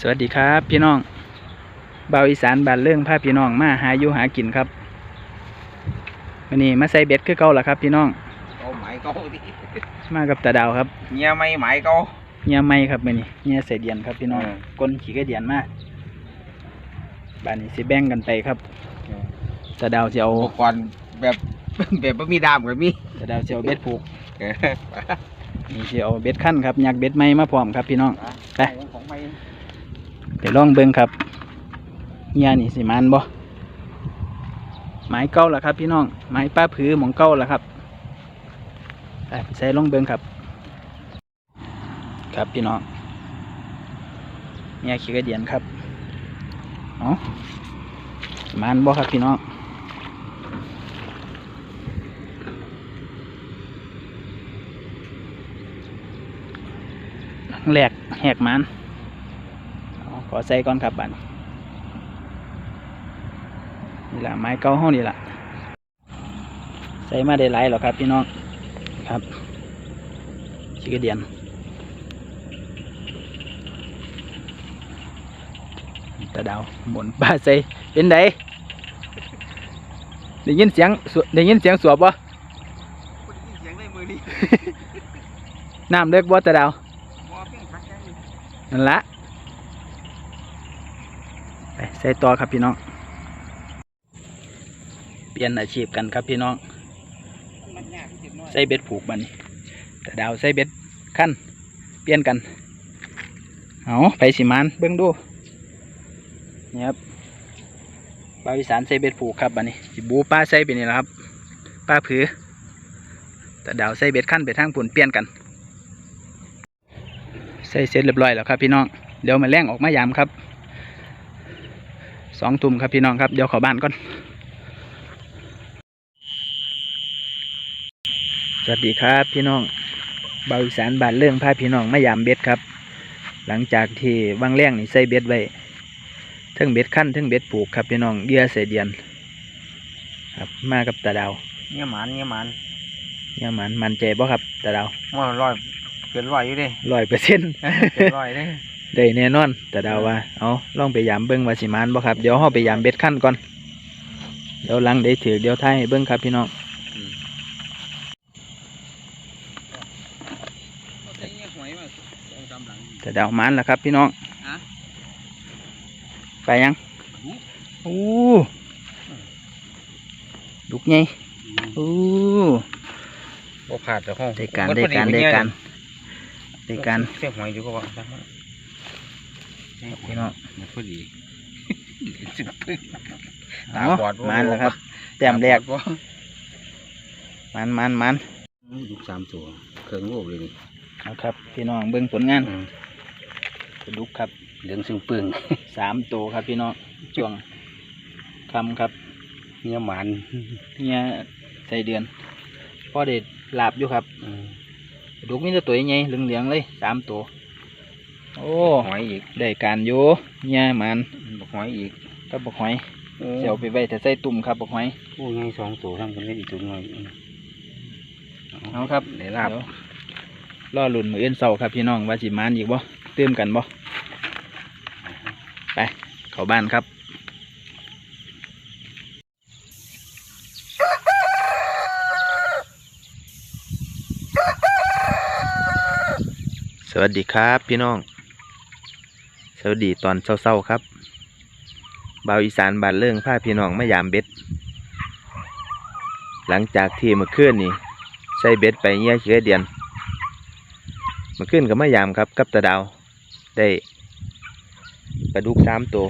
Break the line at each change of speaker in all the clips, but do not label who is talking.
สวัสดีครับ พี่น้องเบาวอีสานบ้านเรื่องพาพี่น้องมาหาอยู่หากินครับวันนี้มาใส่เบ็ดคือเก่าล่ะครับ พี่น้อง
เอาไหมเก่าดิ
มากับตาดาวครับ
เงียไม่ไหมเก่า
เงียไม่ครับวันนี้เงียใส่เดียนครับพี่น้อง
เออ
ก้นขี่กระเดียนมาบ้านนี้สิแบ่งกันไปครับตาดาวจะเอา
อุปกรณ์แบบแบบไม่มีดามกับมี
ตาดาวจะเอาเบ็ดผูก
เออ
นี่จะเอาเบ็ดขั้นครับยักเบ็ดไม้มาพร้อมครับ พี่น้องไป
ของไม่
เดี๋ยวลองเบิ่งครับเงียนี่สิมันบ่ไม้เก้าล่ะครับ พี่น้องไม้ป้าผือหมองเก้าล่ะครับไปใส่ลองเบิ่งครับ ครับพี่น้องเนี่ยขี้กระเดียนครับเอ๋อมันบ่ครับพี่น้องแหลกแหกมัน ขอใส่ก่อนครับบัดนนี่แหละไม้เก่าห้องนี่แหละใส่มาได้หลายหรอกครับพี่น้องครับชิกระเดียนตาดาวหมุนปลาใส่เป็นไดได้ยินเสียงสวได้ยินเสียงสวบบ่
เสียงในมือนี่
น้ำเลิกบ่ตาดาว
มอเพ่งพักยัง
นั่นละไปใส่ ต่อครับพี่น้อง เปลี่ยนอาชีพกันครับพี่น้อง
มันยากที่สุดน้อย
ใส่เบ็ดผูกบันแต่ดาวใส่เบ็ดขั้นเปลี่ยนกัน เอาไปสิมานเบิ้งดูนี่ครับปลาวิสานใส่เบ็ดผูกครับบัดนี้สิบูป้าใส่ไปนี่แหละครับป้าผือแต่ดาวใส่เบ็ดขั้นไปทางปุ่นเปลี่ยนกันใส่เสร็จเรียบร้อยแล้วครับพี่น้อง เดี๋ยวมาแล่งออกมายามครับ สองทุ่มครับพี่น้องครับ เดี๋ยวเขอบ้านก่อน สวัสดีครับพี่น้องเบาอีสานบ้านเรื่องพาพี่น้องมายามเบ็ดครับ หลังจากที่วางแรงนี่ใส่เบ็ดไว้เทั้งเบ็ดขั้นเทั้งเบ็ดผูกครับพี่น้องเหยื่อเสเดียน ครับมากับตาดาว
เงียหมันเงียหมัน
เนี่ยมันมันใจบ่ครับตาดาว
ว่าร้อยเกินร้อยอยู่ดิ
ร้อยเปอร์เซ็นต์
เกินร้อยเด้
ได้แน่นอน แต่ดาวว่าเอาลองไปยามเบิ้งว่าสิมานบ่ครับ เดี๋ยวเฮาไปยามเบ็ดขั้นก่อน เดี๋ยวหลังได้ถือเดี๋ยวท้ายให้เบิ้งครับพี่น้องแต่ดาวมานแล้วครับพี่น้อง
ฮะ
ไปยัง
อืม
โอ้ดุกไงโอ้
บ่ขาดแต่ห้อง
ได้การได้การได้การได้การ
เสียหวยอยู่ก็ว่าจังว่า
พี่น้อง
มันพอดีสิบพึ่ง
เอามานแล้วครับ แต้มแรก
บ่
มันมันมัน
ลูกสามตัวเครื่องโลกเลยนี่
เอาครับ พี่น้องเบิ้งผลงานดุกครับ
เหลืองซึ่งปึง
สามตัวครับ พี่น้องช่วงคำครับ
เงียหมัน
เนี่ยใส่เดือนพ่อเด็ดลาบอยู่ครับดุกมีแต่ตัวใหญ่เหลืองๆเลยสามตัว โอ้
หอยอีก
ได้การอยู่เนี่ยมัน
บอกหอยอีก
กับบักหอย
โอ้
เสียวไปไว้แต่ใส่ตุ่มครับบักหอย
โอ้ไงสองตัวทำกันได้อีกตัวหน่อย
เอาครับ
ได้ลาบ
เดี๋ยวรอหลุนมืออื่นเสาครับพี่น้องว่าสิมานอีกบ่เติมกันบ่ไปเข้าบ้านครับสวัสดีครับพี่น้อง สวัสดีตอนเช้าๆครับบ่าวอีสานบานเรื่องพาพี่น้องมายามเบ็ด หลังจากที่เมื่อคืนนี้ใส่เบ็ดไปเงี้ยเชื้อเดียนเมื่อคืนก็มายามครับกับตาดาว ได้ปลาดุกสามตัว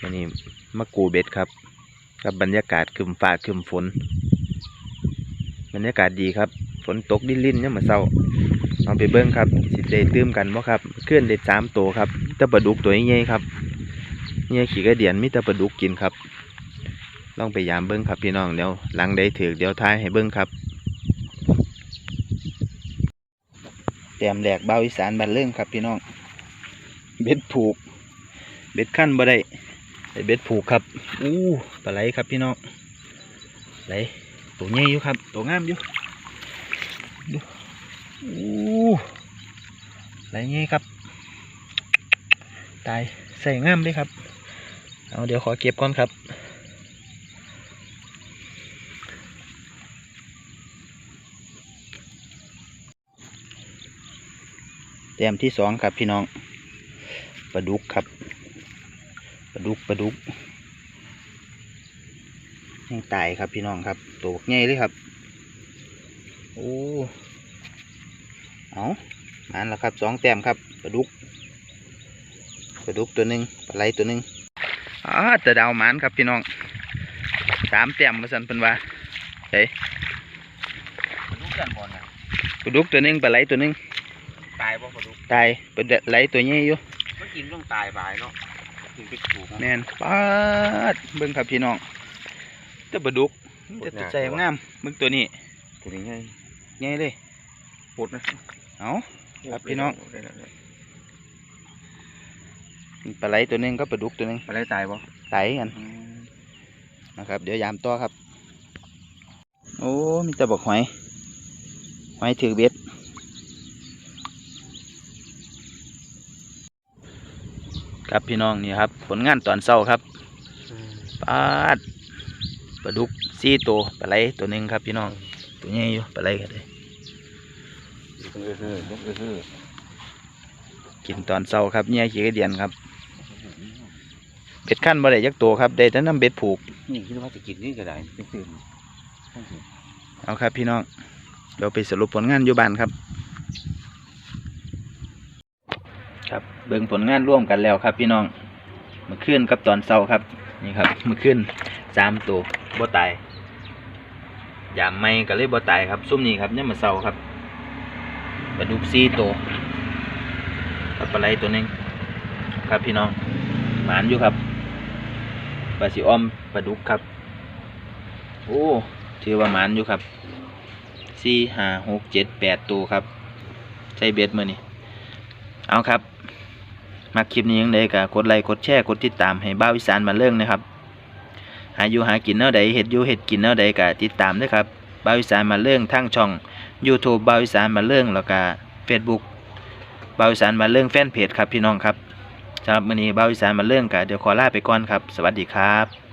วันนี้มากูเบ็ดครับกับบรรยากาศคึมฟ้าคึมฝน บรรยากาศดีครับ ฝนตกดิ้นลิ้นเนี่ยมาเศร้า เอาไปเบิ้งครับสิได้ตื้มกันบ่ครับเคลื่อนเด็ดสามตัวครับแตะปลาดุกตัวใหญ่ๆครับเนี่ยขี่กระเดียนมีแต่ปลาดุกกินครับลองไปยามเบิ้งครับพี่น้องเดี๋ยวหลังได้ถือเดี๋ยวท้ายให้เบิ้งครับแต้มแหลกเบาอีสานบันเรื่องครับพี่น้อง เบ็ดผูก เบ็ดขั้นบ่ได้ได้เบ็ดผูกครับอู้ปลาไหลครับพี่น้องไหลตัวใหญ่อยู่ครับ ตัวงามอยู่ ดูอู้ไหลใหญ่ครับ ตายใส่ง่ามเลยครับ เอาเดี๋ยวขอเก็บก่อนครับแต้มที่สองครับพี่น้องปลาดุกครับปลาดุกปลาดุกยังตายครับพี่น้องครับตัวใหญ่เลยครับ โอ้ เอามานแล้วครับสองแต้มครับปลาดุกปลาดุกตัวหนึ่งปลาไหลตัวหนึ่งอ๋อแต่ดาวหมานครับพี่น้องสามแต้มมาสันเป็นว่าเฮ้ย
ลูกกันบอลนะ
ปลาดุกตัวหนึ่งปลาไหลตัวหนึ่ง
ตายบ่ปลาดุก
ตายปลาไหลตัวใหญ่อยู่
มันกินต้องตายบายเนาะกินไปถูก
แม่นปาดเบิ่งครับพี่น้องแตะปลาดุกมันจะใจงามเบิ่งตัวนี้
ตัวนี้ไง
ใหญ่เลย
ปวดนะ
เอาครับพี่น้องปลาไหลตัวหนึงก็ปลาดุกตัวหนึง
อะไรตายบ่
ไตกันนะครับ เดี๋ยวยามต่อครับ โอ้มีแต่บอกหอยหอยถือเบ็ดครับพี่น้องนี่ครับ ผลงานตอนเช้าครับปลาปลาดุกสี่ตัวปลาไหลตัวหนึ่งครับพี่น้องตัวใหญ่อยู่ปลาไหลกันเลย
เออเออเออเออ
กินตอนเช้าครับเนี่ยขี้กระเดียนครับเบ็ดขั้นบ่ได้ยักตัวครับได้แต่น้ำเบ็ดผูก
นี่คิดว่าจะกินนี่ก็ได้ตื่น
เอาครับพี่น้องเราไปสรุปผลงานอยู่บ้านครับ ครับเบิ่งผลงานร่วมกันแล้วครับ พี่น้องเมื่อคืนกับตอนเช้าครับ นี่ครับเมื่อคืนสามตัวบ่ตายยามไม่ก็เลยบ่ตายครับซุ่มนี้ครับเนี่ยามมาเช้าครับ ปลาดุกสี่ตัวปลาไหลตัวหนึงครับพี่น้องหมานอยู่ครับปลาสีอ้อมปลาดุกครับโอ้ถือว่าหมานอยู่ครับสี่ห้าหกเจ็ดแปดตัวครับใช้เบ็ดมือนี่เอาครับมาคลิปนี้ยังไงก็กดไลค์กดแชร์กดติดตามให้บ้าวอีสานมาเรื่องนะครับ หาอยู่หากินแนวใดเห็ดอยู่เห็ดกินแนวใดก็ติดตามด้วยครับบ้าวอีสานมาเรื่องทั้งช่อง YouTube บาวอีสานมาเรื่องแล้วก็ Facebook บาวอีสานมาเรื่องแฟนเพจครับพี่น้องครับสำหรับมื้อนี้บาวอีสานมาเรื่องก็เดี๋ยวขอลาไปก่อนครับ สวัสดีครับ